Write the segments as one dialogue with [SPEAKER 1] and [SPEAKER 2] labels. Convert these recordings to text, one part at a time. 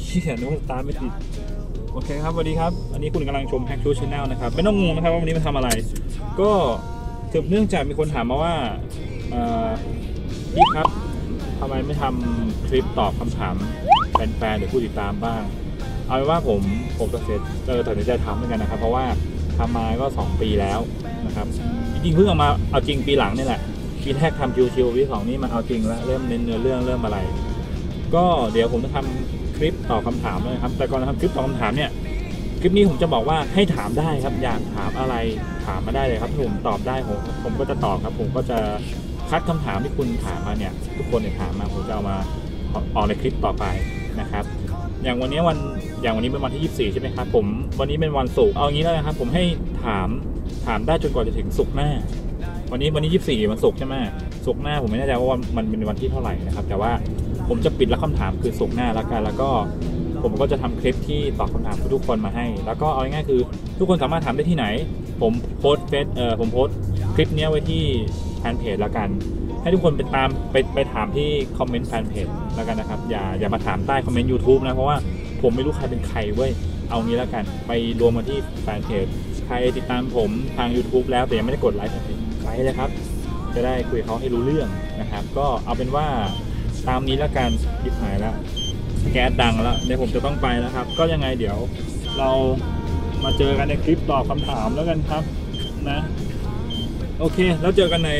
[SPEAKER 1] เชี่
[SPEAKER 2] ยนึกว่าตามไม่ติด โอเคครับสวัสดีครับ อันนี้คุณกำลังชมแฮกชูช n แนลนะครับ ไม่ต้องงงนะครับว่าวันนี้มาทำอะไร ก็สืบเนื่องจากมีคนถามมาว่าพี่ครับทำไมไม่ทำคลิปตอบคำถามแฟนๆหรือผู้ติดตามบ้าง เอาเป็นว่าผมผมตัดสินเออตัดสินใจทำเหมือนกันนะครับ เพราะว่าทำมาก็ 2 ปีแล้วนะครับ จริงๆเพิ่งเอามาเอาจริงปีหลังนี่แหละปีแรกทำชิวๆปีสองนี่มาเอาจริงแล้วเริ่มเน้นเนื้อเรื่องเริ่มอะไร ก็เดี๋ยวผมจะทำคลิปตอบคำถามเลยครับ แต่ก่อนทำคลิปตอบคำถามเนี่ยคลิปนี้ผมจะบอกว่าให้ถามได้ครับ อยากถามอะไรถามมาได้เลยครับผมตอบได้ผมผมก็จะตอบครับ ผมก็จะคัดคำถามที่คุณถามมาเนี่ย ทุกคนเนี่ยถามมาผมจะเอามาออกในคลิปต่อไปนะครับ อย่างวันนี้วันอย่างวันนี้เป็นวันที่ 24 ใช่ไหมครับผมวันนี้เป็นวันศุกร์เอางี้แล้วนะครับ ผมให้ถามถามได้จนกว่าจะถึงศุกร์หน้า วันนี้วันนี้ 24 วันศุกร์ใช่ไหมศุกร์หน้าผมไม่แน่ใจว่าวันมันเป็นวันที่เท่าไหร่นะครับ แต่ว่า ผมจะปิดรับคำถามคือศุกหน้าแล้วกันแล้วก็ผมก็จะทำคลิปที่ตอบคำถามทุกคนมาให้ แล้วก็เอาง่ายๆคือ ทุกคนสามารถถามได้ที่ไหน ผมโพสเฟซเออผมโพสคลิปเนี้ยไว้ที่แฟนเพจแล้วกัน ให้ทุกคนไปตามไปไปถามที่คอมเมนต์แฟนเพจแล้วกันนะครับ อย่าอย่ามาถามใต้คอมเมนต์ YouTube นะ เพราะว่าผมไม่รู้ใครเป็นใครเว้ย เอางี้แล้วกัน ไปรวมมาที่แฟนเพจ ใครติดตามผมทาง YouTube แล้วแต่ยังไม่ได้กดไลค์ไลค์เลยครับ จะได้คุยเขาให้รู้เรื่องนะครับ ก็เอาเป็นว่า ตามนี้แล้วกันยิบหายแล้ว แก๊สดังแล้วเดี๋ยวผมจะต้องไปแล้วครับ ก็ยังไงเดี๋ยวเรามาเจอกันในคลิปตอบคำถามแล้วกันครับนะ โอเค แล้วเจอกันใน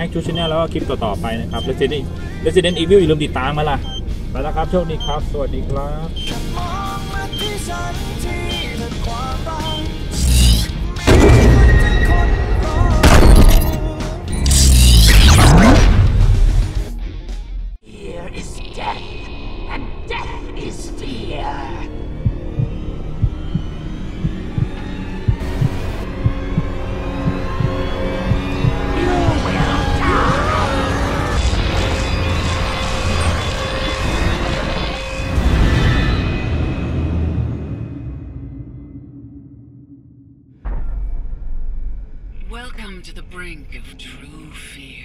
[SPEAKER 2] a c t u a l Channel แล้วก็คลิปต่อๆไปนะครับ Resident Resident Evil อย่าลืมติดตามมาล่ะ ไปแล้วครับโชคดีครับ สวัสดีครับ
[SPEAKER 3] Welcome to the brink of true fear.